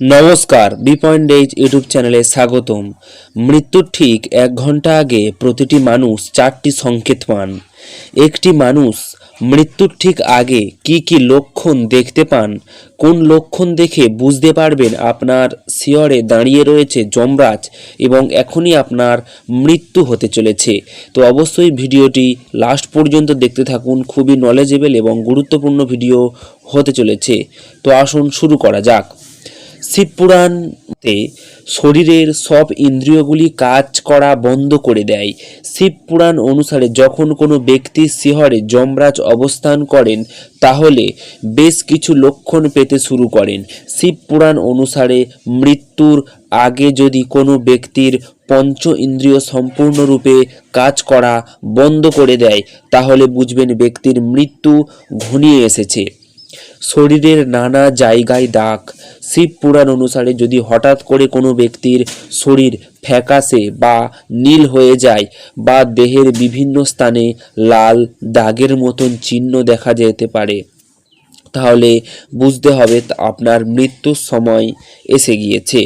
নমস্কার, B point days YouTube চ্যানেলে স্বাগতম। মৃত্যুর ঠিক এক ঘণ্টা আগে প্রতিটি মানুষ চারটি সংকেত পান। একটি মানুষ মৃত্যুর ঠিক আগে কি কি লক্ষণ দেখতে পান, কোন লক্ষণ দেখে বুঝতে পারবেন আপনার শিয়রে দাঁড়িয়ে রয়েছে যমরাজ এবং এখনই আপনার মৃত্যু হতে চলেছে। তো অবশ্যই ভিডিওটি লাস্ট পর্যন্ত দেখতে থাকুন, খুবই নলেজেবল এবং গুরুত্বপূর্ণ ভিডিও হতে চলেছে। তো আসুন শুরু করা যাক। শিবপুরাণতে শরীরের সব ইন্দ্রিয়গুলি কাজ করা বন্ধ করে দেয়। শিবপুরাণ অনুসারে যখন কোনো ব্যক্তির শিহরে যমরাজ অবস্থান করেন, তাহলে বেশ কিছু লক্ষণ পেতে শুরু করেন। শিবপুরাণ অনুসারে মৃত্যুর আগে যদি কোনো ব্যক্তির পঞ্চ ইন্দ্রিয় সম্পূর্ণরূপে কাজ করা বন্ধ করে দেয়, তাহলে বুঝবেন ব্যক্তির মৃত্যু ঘনিয়ে এসেছে। শরীরের নানা জায়গায় দাগ। শিব পুরাণ অনুসারে যদি হঠাৎ করে কোনো ব্যক্তির শরীর ফ্যাকাশে বা নীল হয়ে যায় বা দেহের বিভিন্ন স্থানে লাল দাগের মতন চিহ্ন দেখা যেতে পারে, তাহলে বুঝতে হবে আপনার মৃত্যুর সময় এসে গিয়েছে।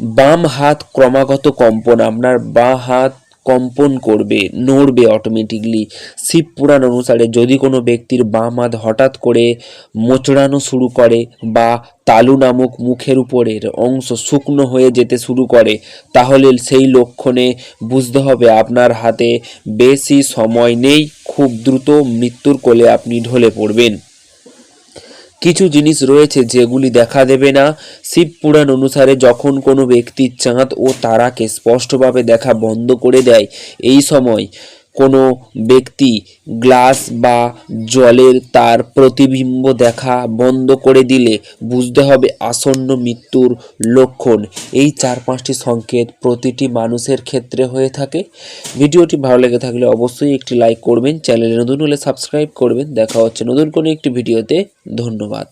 বাম হাত ক্রমাগত কম্পন, আপনার বাঁ হাত কম্পন করবে, নড়বে অটোমেটিকলি শিব পুরাণ অনুসারে যদি কোনো ব্যক্তির বাম হাত হঠাৎ করে মোচড়ানো শুরু করে বা তালু নামক মুখের উপরের অংশ শুকনো হয়ে যেতে শুরু করে, তাহলে সেই লক্ষণে বুঝতে হবে আপনার হাতে বেশি সময় নেই, খুব দ্রুত মৃত্যুর কোলে আপনি ঢলে পড়বেন। কিছু জিনিস রয়েছে যেগুলি দেখা দেবে না। শিব পুরাণ অনুসারে যখন কোনো ব্যক্তি চাঁদ ও তারাকে স্পষ্টভাবে দেখা বন্ধ করে দেয়, এই সময় কোনো ব্যক্তি গ্লাস বা জলের তার প্রতিবিম্ব দেখা বন্ধ করে দিলে বুঝতে হবে আসন্ন মৃত্যুর লক্ষণ। এই চার পাঁচটি সংকেত প্রতিটি মানুষের ক্ষেত্রে হয়ে থাকে। ভিডিওটি ভালো লেগে থাকলে অবশ্যই একটি লাইক করবেন, চ্যানেলে নতুন হলে সাবস্ক্রাইব করবেন। দেখা হচ্ছে নতুন কোনো একটি ভিডিওতে। ধন্যবাদ।